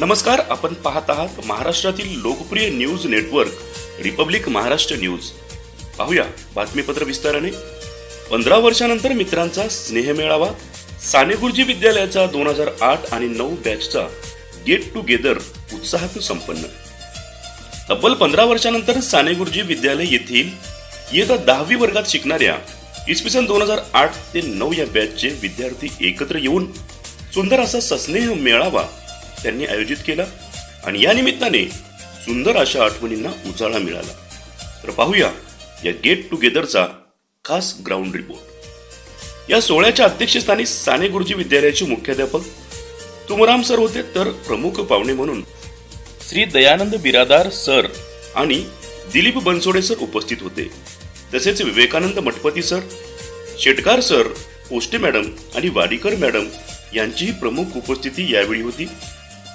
नमस्कार आपण पाहत आहात महाराष्ट्रातील लोकप्रिय news network Republic Maharashtra news. पाहूया बातमीपत्र विस्ताराने. पंधरा वर्षानंतर मित्रांचा स्नेह मेळावा साने गुरुजी विद्यालयाचा दोन हजार आठ आणि नऊ बॅचचा गेट टुगेदर उत्साहात संपन्न. तब्बल पंधरा वर्षानंतर साने गुरुजी विद्यालय येथील येत्या दहावी वर्गात शिकणाऱ्या इसवी सन दोन हजार आठ ते नऊ या बॅचचे विद्यार्थी एकत्र येऊन सुंदर असा सस्नेह मेळावा त्यांनी आयोजित केला आणि या निमित्ताने सुंदर अशा आठवणींना उजाळा मिळाला. तर पाहूया या गेट टुगेदरचा खास ग्राउंड रिपोर्ट या सोहळ्याच्या अध्यक्षस्थानी साने गुरुजी विद्यालयाचे मुख्याध्यापक तुमराम सर होते तर प्रमुख पाहुणे म्हणून श्री दयानंद बिरादार सर आणि दिलीप बनसोडे सर उपस्थित होते. तसेच Vivekanand Mathpati sir Shetkar sir Poste madam आणि वाडीकर मॅडम यांचीही प्रमुख उपस्थिती यावेळी होती.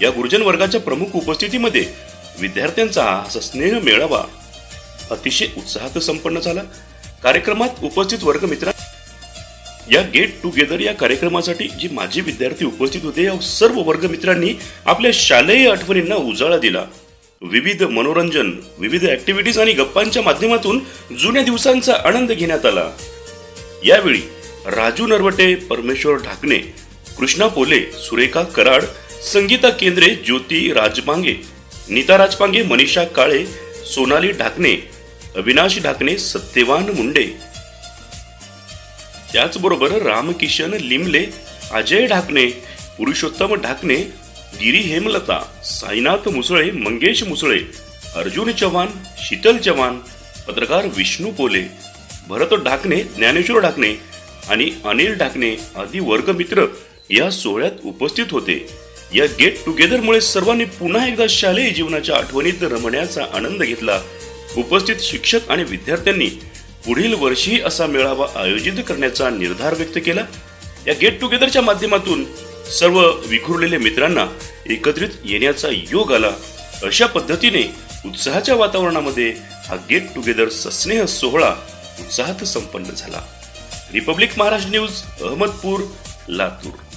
या गुरुजन वर्गाच्या प्रमुख उपस्थितीमध्ये विद्यार्थ्यांचा असा स्नेह मेळावा अतिशय उत्साहात संपन्न झाला. कार्यक्रमात उपस्थित वर्गमित्रा या गेट टुगेदर या कार्यक्रमासाठी जे माजी विद्यार्थी उपस्थित होते या सर्व वर्गमित्रांनी आपल्या शालेय आठवणींना उजाळा दिला. विविध मनोरंजन विविध ऍक्टिव्हिटीज आणि गप्पांच्या माध्यमातून जुन्या दिवसांचा आनंद घेण्यात आला. यावेळी राजू नरवटे परमेश्वर ढाकणे कृष्णा पोले सुरेखा कराड संगीता केंद्रे ज्योती राजपांगे नीता राजपांगे मनीषा काळे सोनाली ढाकणे अविनाश ढाकणे सत्यवान मुंडे. त्याचबरोबर रामकिशन लिमले अजय ढाकणे पुरुषोत्तम ढाकणे गिरी हेमलता साईनाथ मुसळे मंगेश मुसळे अर्जुन चव्हाण शीतल चव्हाण पत्रकार विष्णू पोले भरत ढाकणे ज्ञानेश्वर ढाकणे आणि अनिल ढाकणे आदी वर्गमित्र या सोहळ्यात उपस्थित होते. या गेट टुगेदरमुळे सर्वांनी पुन्हा एकदा शालेय जीवनाच्या आठवणीत रमण्याचा आनंद घेतला. उपस्थित शिक्षक आणि विद्यार्थ्यांनी पुढील वर्षी असा मेळावा आयोजित करण्याचा निर्धार व्यक्त केला. या गेट टुगेदरच्या माध्यमातून सर्व विखुरलेल्या मित्रांना एकत्रित येण्याचा योग आला. अशा पद्धतीने उत्साहाच्या वातावरणामध्ये हा गेट टुगेदर सस्नेह सोहळा उत्साहात संपन्न झाला. Republic Maharashtra news Ahmedpur Latur.